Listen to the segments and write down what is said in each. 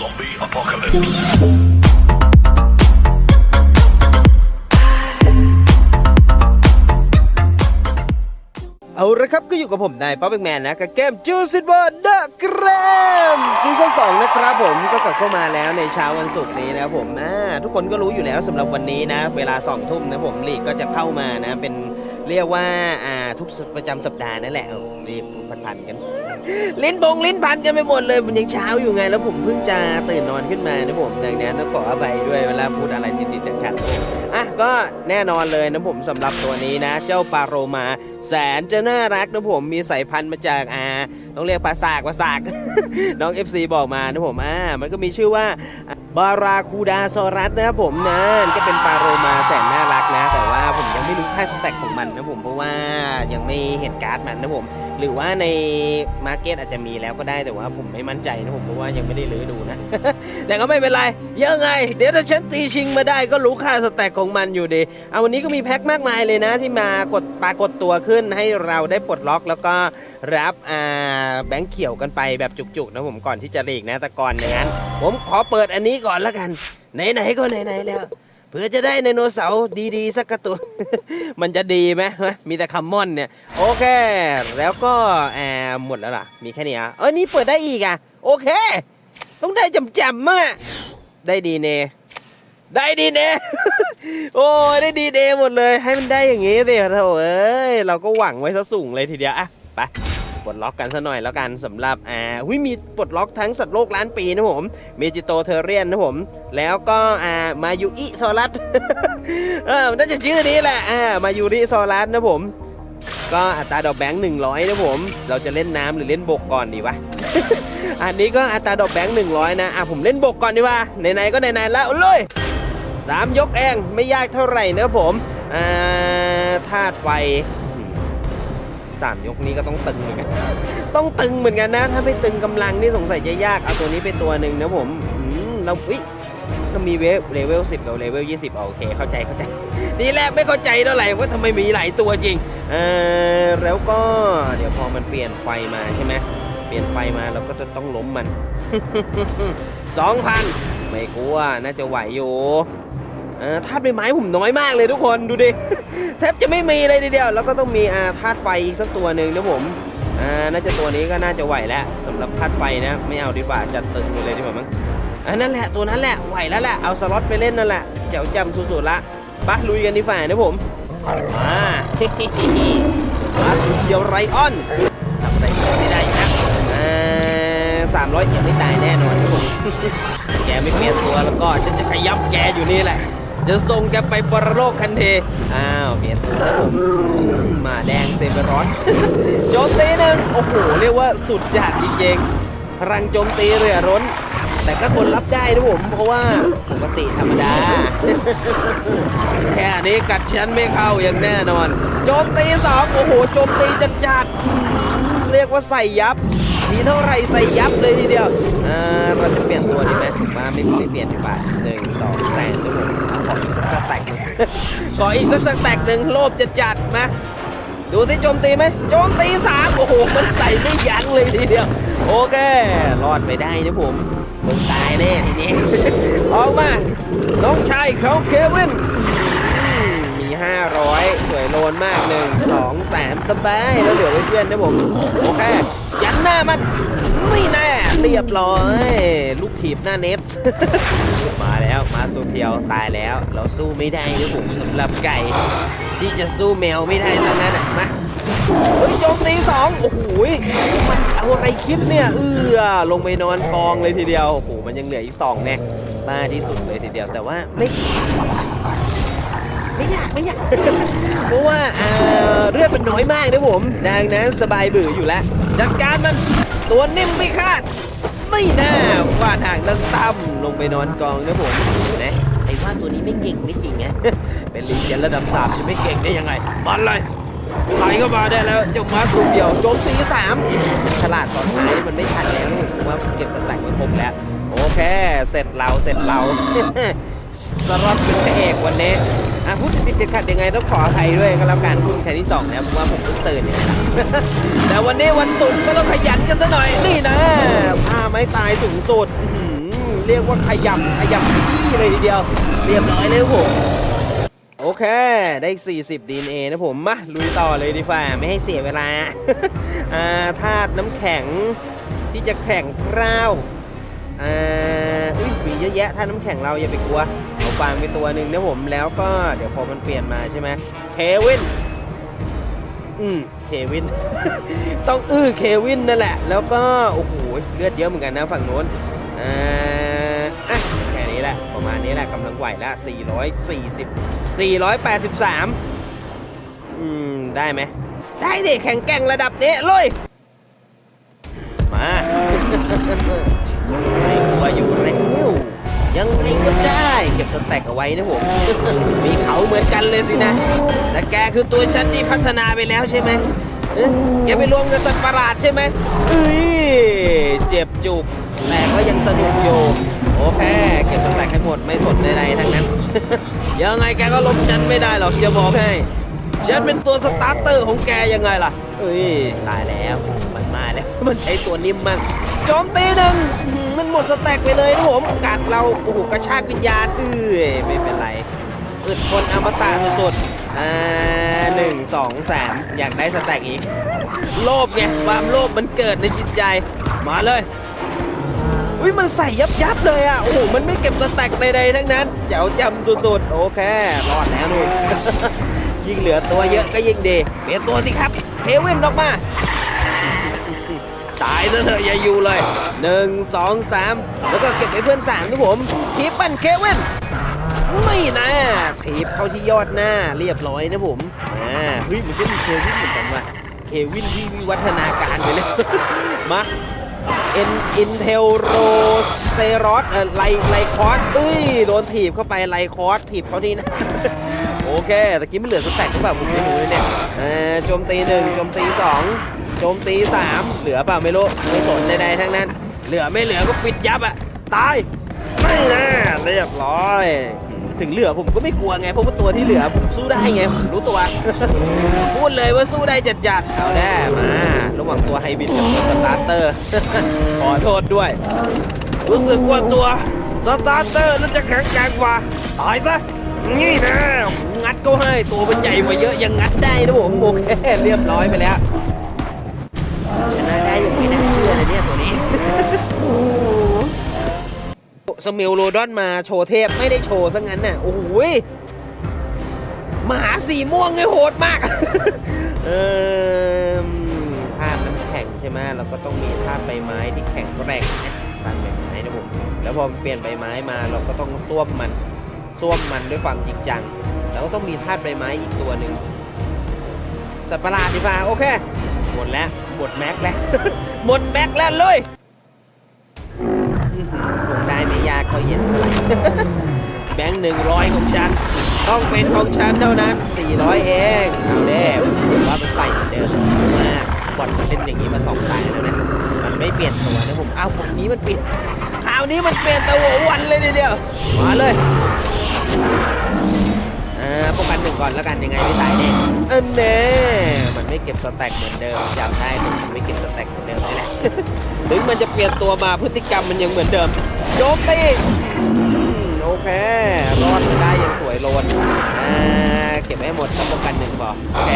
Zombie apocalypse. เอาละครับก็อยู่กับผมนายป๊อปเบกแมนนะกับเกมจูซิ w บอร์ดะเกรมซีซั่นสองนะครับผมก็กลับเข้ามาแล้วในเช้าวันศุกร์นี้นะผมอ่าทุกคนก็รู้อยู่แล้วสำหรับวันนี้นะ เวลา2ทุ่มนะผมลีกก็จะเข้ามานะเป็น เรียกว่าอ่าทุกประจำสัปดาห์นั่นแหละรีบพันๆกัน ลิ้นบงลิ้นพันกันไปหมดเลยมันยังเช้าอยู่ไง แล้วผมเพิ่งจะตื่นนอนขึ้นมานะผมดังนั้นต้องขออภัยด้วยเวลาพูดอะไรติดๆขัดๆอะก็แน่นอนเลยนะผมสำหรับตัวนี้นะ เจ้าปาโรมาแสนจะน่ารักนะผมมีสายพันธุ์มาจากอ่าต้องเรียกภาษากภาษากน้อง FC บอกมานะผมอ่ามันก็มีชื่อว่าบาราคูดาซอรัสนะครับผมนะก็เป็นปลาโรมาแสนน่ารักนะแต่ว่า ไม่รู้ค่าสแต็กของมันนะผมเพราะว่ายังไม่เห็นการ์ดมันนะผม หรือว่าในมาร์เก็ตอาจจะมีแล้วก็ได้แต่ว่าผมไม่มั่นใจนะผมเพราะว่ายังไม่ได้รื้อดูนะ แต่ก็ไม่เป็นไรยังไง เดี๋ยวถ้าฉันตีชิงมาได้ก็รู้ค่าสแต็กของมันอยู่ดีเอาวันนี้ก็มีแพ็คมากมายเลยนะ ที่มากดปรากฏตัวขึ้นให้เราได้ปลดล็อกแล้วก็รับอ่าแบงค์เขียวกันไปแบบจุกๆนะผมก่อนที่จะลีกนะแต่ก่อนอย่างนั้น ผมขอเปิดอันนี้ก่อนแล้วกันไหนๆก็ไหนๆแล้ว เพื่อจะได้ไดโนเสาร์ดีๆ สักกระตัวมันจะดีไหมมีแต่คัมมอนเนี่ย โอเค แล้วก็แอบหมดแล้วล่ะ มีแค่นี้อะเออนี่เปิดได้อีกอะ โอเค ต้องได้จำๆมากได้ดีเน ได้ดีเน โอ้ยได้ดีเดหมดเลย ให้มันได้อย่างงี้สิโถเอ้ย เราก็หวังไว้ซะสูงเลยทีเดียวอะไป ปลดล็อกกันซะหน่อยแล้วกันสำหรับอ่าวิมีปลดล็อกทั้งสัตว์โลกล้านปีนะผมเมจิโตเทเรียนนะผม แล้วก็อ่ามายูอิโซอรัสเออมันน่าจะชื่อนี้แหละอ่ามายูริโซอรัสนะผมก็อัตราดอกแบงค์หนึ่งร้อยนะผม เราจะเล่นน้ำหรือเล่นบกก่อนดีวะ อันนี้ก็อัตราดอกแบงค์หนึ่งร้อยนะ อะผมเล่นบกก่อนดีว่าไหนๆก็ไหนๆแล้วเลยสามยกเองไม่ยากเท่าไหร่นะผม อ่าธาตุไฟ สามยกนี้ก็ต้องตึงเหมือนกัน ต้องตึงเหมือนกันนะ ถ้าไม่ตึงกำลังนี่สงสัยจะยาก เอาตัวนี้เป็นตัวหนึ่งนะผมเราอุ๊ยเรามีเวฟเลเวล10 กับเลเวล20โอเค เข้าใจเข้าใจทีแรกไม่เข้าใจเท่าไหร่ว่าทำไมมีหลายตัวจริงเออแล้วก็เดี๋ยวพอมันเปลี่ยนไฟมาใช่ไหมเปลี่ยนไฟมาเราก็จะต้องล้มมัน 2,000 ไม่กลัวน่าจะไหวอยู่ ธาตุใบไม้ผมน้อยมากเลยทุกคนดูดิแทบจะไม่มีเลยทีเดียว แล้วก็ต้องมีอาธาตุไฟอีกสักตัวหนึ่งนะผมอ่าน่าจะตัวนี้ก็น่าจะไหวแล้วสำหรับธาตุไฟนะไม่เอาดีกว่าจัดตึงไปเลยดีกว่ามั้งอันนั่นแหละตัวนั้นแหละไหวแล้วแหละเอาสล็อตไปเล่นนั่นแหละแจ๋วจำสุดๆละปะลุยกันดีฝ่านะผมมามาสุดเดียวไรออนทำอะไรไม่ได้ยู่นะอ่าสามร้อยยังไม่ตายแน่นอนครับผมแกไม่เปลี่ยนตัวแล้วก็ฉันจะขยับแกอยู่นี่แหละ จะส่งแกไปปรโลกคันเทอ้าวเปลี่ยนตัวแล้วผมมาแดงเซเบรอสโจมตีนึงโอ้โห เรียกว่าสุดจัดจริงๆพลังโจมตีเรือร้น แต่ก็ทนรับได้นะผม เพราะว่าปกติธรรมดา แค่นี้กัดฉันไม่เข้าอย่างแน่นอน โจมตีสองโอ้โห โจมตีจัดจัดเรียกว่าใส่ยับมีเท่าไรใส่ยับเลยทีเดียว อ่า เราจะเปลี่ยนตัวดีไหมมาไม่ไม่เปลี่ยนดีกว่าหนึ่งสองแสนทุกคน ขออีกสักสักแตกหนึ่งโลภจะจัดๆมาดูที่โจมตีไหมโจมตีสามโอ้โห มันใส่ไม่ยั้งเลยทีเดียว โอเค รอดไปได้นะผมผมตายแน่ทีนี้ออกมาน้องชายเขาเควินมมี500 สวยโลนมากหนึ่งสองแสนสบาย แล้วเหลือไว้เพื่อนนะผม โอเค ยันหน้ามันนี่แน่ เรียบร้อย ลูกถีบหน้าเน็ตมาแล้วมาสู้เพียวตายแล้ว เราสู้ไม่ได้นะผมสำหรับไก่ ที่จะสู้แมวไม่ได้ทั้งนั้นอะมาเฮ้ยโจมตีสองโอ้โหมันเอาอะไรคิดเนี่ยเออลงไปนอนกองเลยทีเดียวโอ้โหมันยังเหลืออีกสองแน่บ้าที่สุดเลยทีเดียวแต่ว่าไม่ไม่อยากไม่อยากเพราะว่าเออเลือดมันน้อยมากนะผมดังนั้นสบายบื่ออยู่แล้วจัดการมัน ตัวนิ่มไม่คาด ไม่น่าฟาดห่างดังต่ำลงไปนอนกองนะผมนะไอ้ว่าตัวนี้ไม่เก่งไม่จริงไงเป็นลีเจนระดับสามจะไม่เก่งได้ยังไงมันเลยใส่เข้ามาได้แล้วเจ้ามาสูเดียวโจมตีสามฉลาดตอนท้ายมันไม่ทันแล้วลูกผมว่าเก็บสแต็กไว้ครบแล้วโอเค เสร็จเราเสร็จเราสำหรับเป็นพระเอกวันนี้ อะพูดติดติดขัดยังไงต้องขออภัยด้วยก็แล้วกันพูดแค่ที่สองนะเพราะว่าผมเพิ่งตื่นเนี่ยนะแต่วันนี้วันศุกร์ก็ต้องขยันกันซะหน่อยนี่นะท่าไม้ตายสูงสุดเรียกว่าขยำขยำที่เลยทีเดียว เรียบร้อยเลยผมโอเค ได้ 40 DNA นะผม มา ลุยต่อเลยดีฝ่า ไม่ให้เสียเวลา อ่าธาตุน้ำแข็งที่จะแข่งกร้าว อ่าอุ้ยมีเยอะแยะธาน้ำแข็งเราอย่าไปกลัวเอาฟางไปตัวหนึ่งนะผมแล้วก็เดี๋ยวพอมันเปลี่ยนมาใช่ไหมเควินอืมเควิน ต้องอื้อเควินนั่นแหละ แล้วก็โอ้โหเลือดเยอะเหมือนกันนะฝั่งโน้นอ่าอะแค่นี้แหละประมาณนี้แหละกำลังไหวละ440 483อืมได้ไหมได้ดิแข่งแกร่งระดับนี้เลยมา อยู่แล้วยังไงก็ได้เก็บสแต็กเอาไว้นะผม มีเขาเหมือนกันเลยสินะ แต่แกคือตัวฉันที่พัฒนาไปแล้วใช่ไหมเอ๊ะแกไปรวมกับสัตว์ประหลาดใช่ไหมเอ้ยเจ็บจุกแต่ก็ยังสนุกอยู่โอเคเก็บสแต็กให้หมดไม่สนใดๆทั้งนั้น ยังไงแกก็ล้มฉันไม่ได้หรอกจะบอกให้ฉันเป็นตัวสตาร์เตอร์ของแกยังไงล่ะเอ้ยตายแล้ว มันมาแล้วมันใช้ตัวนิ่มมากโจมตีหนึ่งมันหมดสแต็กไปเลยนะผมกัดเราโอ้โหกระชากวิญญาณเอ้ยไม่เป็นไรอึดทนอมตะสุดๆอ่าหนึ่งสองสามอยากได้สแต็กอีก โลภไงความโลภมันเกิดในจิตใจ มาเลยอุ้ยมันใส่ยับยับเลยอะ โอ้โห มันไม่เก็บสแต็กใดๆทั้งนั้นแจ๋วจำสุดๆ โอเค รอดแล้วนู่นยิ่งเหลือตัวเยอะก็ยิ่งดีเปลี่ยนตัวสิครับเทวินออกมา ตายซะเถอะอย่าอยู่เลยหนึ่งสองสามแล้วก็เก็บไว้เพื่อนสามครับผมทีปันเควินนี่นะทีบเข้าที่ยอดหน้าเรียบร้อยนะผมอ่าเฮ้ยมันก็มีเควินเหมือนกันว่ะเควินที่วิวัฒนาการไปเลยมาเอ็นอินเทลโรเซรอสเออไลไลคอสเอ้ยโดนถีบเข้าไปไลคอสถีบเขาทีนะ โอเคตะกี้มันเหลือสแต็กหรือเปล่าผมไม่รู้เลยเนี่ยเออโจมตีหนึ่งโจมตีสอง โจมตีสามเหลือเปล่าไม่รู้ไม่สนใดๆทั้งนั้น เหลือไม่เหลือก็ฟิตยับอะตายไม่นะเรียบร้อย ถึงเหลือผมก็ไม่กลัวไงเพราะว่าตัวที่เหลือผมสู้ได้ไงผมรู้ตัว พูดเลยว่าสู้ได้จัดจัดๆเอาแน่มาระหว่างตัวไฮบิดกับตัวสตาร์เตอร์ ขอโทษด้วย รู้สึกว่าตัวสตาร์เตอร์น่าจะแข็งแกร่งกว่าตายซะนี่นะงัดก็ให้ตัวมันใหญ่กว่าเยอะยังงัดได้นะผมโอเคเรียบร้อยไปแล้ว สมิลโรดอนมาโชว์เทพไม่ได้โชว์ซะงั้นน่ะ โอ้โหยหมาสีม่วงไงโหดมาก เออธาตุน้ำแข็งใช่ไหมเราก็ต้องมีธาตุใบไม้ที่แข็งแกร่งนะธาตุใบไม้นะผม แล้วพอเปลี่ยนใบไม้มาเราก็ต้องส้วมมันส้วมมันด้วยความจริงจัง แล้วก็ต้องมีธาตุใบไม้อีกตัวหนึ่งสัตว์ประหลาดดีฟ้าโอเค หมดแล้ว หมดแม็กแล้ว หมดแม็กแล้วเลยอื้อหือคงได้ไม่ยาก เย็นเท่าไร แบงค์หนึ่งร้อยของฉัน ต้องเป็นของฉันเท่านั้น400เอง เอาเด้ผมว่ามันใส่เหมือนเดิมมากบอลมันเล่นอย่างนี้มาสองตายแล้วนะ มันไม่เปลี่ยนตัวนะผม เอาผมนี้มันเปลี่ยนคราวนี้มันเปลี่ยนตัวหัววันเลยทีเดียว มาเลยอ่าป้องกันหนึ่งก่อนแล้วกันยังไงไม่ตายแน่เออเน่มันไม่เก็บสแต็กเหมือนเดิมจำได้ต่มัน ไม่เก็บสแต็กเหมือนเดิมนี่แหละถึงมันจะเปลี่ยนตัวมาพฤติกรรมมันยังเหมือนเดิมโจมตีโอเครอดมาได้ยังสวยโลนอ่าเก็บให้หมดต้องป้องกันหนึ่งพอโอเค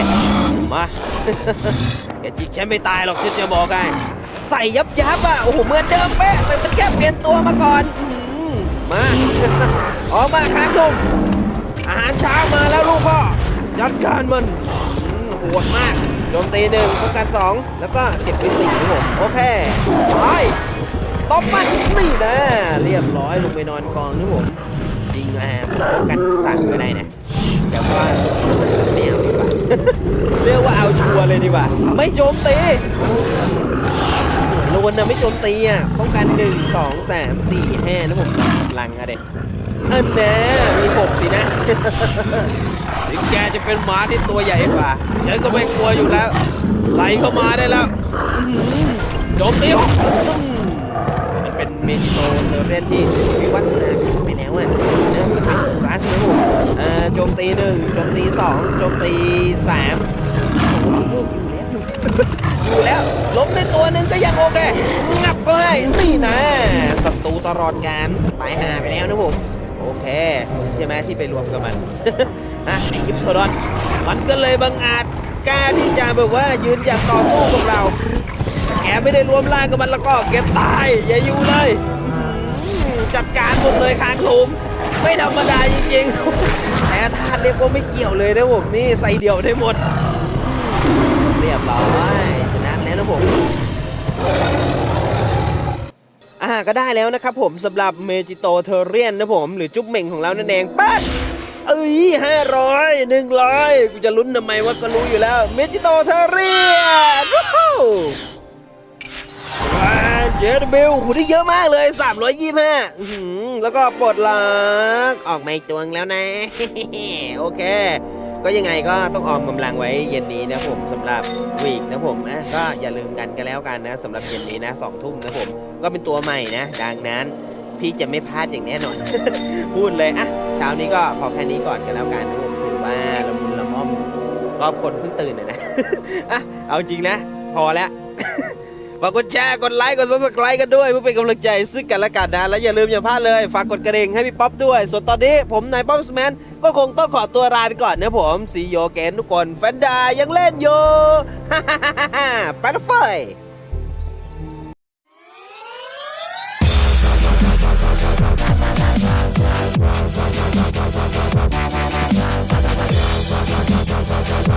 มาอย่าจิกฉันไม่ตายหรอกที่จะบอกไงใส่ยับยับอะโอ้โหเหมือนเดิมเป๊ะแต่มันแค่เปลี่ยนตัวมาก่อนมาออกมาค้างลุงอาหารเช้ามาแล้วลูกพ่อจัดการมันโหดมาก โจมตีหนึ่งป้องกันสองแล้วก็เก็บไปสี่ครับผมโอเคไปตบมันนี่นะเรียบร้อยลงไปนอนกองนะผมจริงแอมป้องกันสั่งก็ได้นะแต่ว่าไม่เอาดีกว่าเรียกว่าเอาชัวร์เลยดีกว่าไม่โจมตีโลนนะไม่โจมตีอะป้องกันหนึ่งสองสามสี่ห้านะผมกำลังอะเด็กอันแน่มีหกสินะ ถึงแกจะเป็นหมาที่ตัวใหญ่กว่าฉันก็ไม่กลัวอยู่แล้ว ใส่เข้ามาได้แล้วโจมตีหมันเป็นเมจิโตเทอร์เรนที่วิวัฒนาการไปแล้วอะเนื่องมันเป็นรัสนะผมเอ่อโจมตีหนึ่งโจมตีสองโจมตีสามอยู่แล้วล้วล้มในตัวหนึ่งก็ยังโอเค งับก็ให้นี่นะศัตรูตลอดการตายหาไปแล้วนะผม โอเค ใช่ไหมที่ไปรวมกับมัน ฮะไอ้กิฟโทรอนมันก็เลยบังอาจกล้าที่จะแบบว่ายืนหยัดต่อสู้กับเรา แกไม่ได้รวมร่างกับมันแล้วก็แกตายอย่าอยู่เลย จัดการหมดเลยคางคุมไม่ธรรมดาจริงๆแต่ธาตุเรียกว่าไม่เกี่ยวเลยนะผมนี่ใส่เดี่ยวได้หมด เรียบร้อยชนะแล้วนะผมอ่าก็ได้แล้วนะครับผมสำหรับเมจิโตเทเรียนนะผม หรือจุ๊บเหม่งของเรานั่นเองปั๊ด ยห้าร้อยหนึ่งร้อยกูจะลุ้นทำไมว่าก็รู้อยู่แล้วเมจิโตเทเรียนวู้ฮู้อ่าเจดบิลหูได้เยอะมากเลย 325อื้อหือแล้วก็ปลดล็อกออกมาอีกตัวงแล้วนะ โอเค ก็ยังไงก็ต้องออมกำลังไว้เย็นนี้นะผมสำหรับวีกนะผมอะก็อย่าลืมกันกันแล้วกันนะสำหรับเย็นนี้นะสองทุ่มนะผม ก็เป็นตัวใหม่นะ ดังนั้น พี่จะไม่พลาดอย่างแน่นอน พูดเลยอะเช้านี้ก็พอแค่นี้ก่อนกันแล้วกันนะผมถือว่าละมุนละม่อมรอบคนเพิ่งตื่นนะนะอะเอาจริงนะ พอแล้วฝากกดแชร์ กดไลค์ กด subscribe กันด้วยเพื่อเป็นกำลังใจซึ่งกันและกันนะ และอย่าลืมอย่าพลาดเลย ฝากกดกระดิ่งให้พี่ป๊อปด้วย ส่วนตอนนี้ผมนายป๊อปสแมนก็คงต้องขอตัวลาไปก่อนนะผมซีโยเกนทุกคนแฟนดายังเล่นอยู่ฮ่าฮ่าฮ่าฮ่าไปเฟย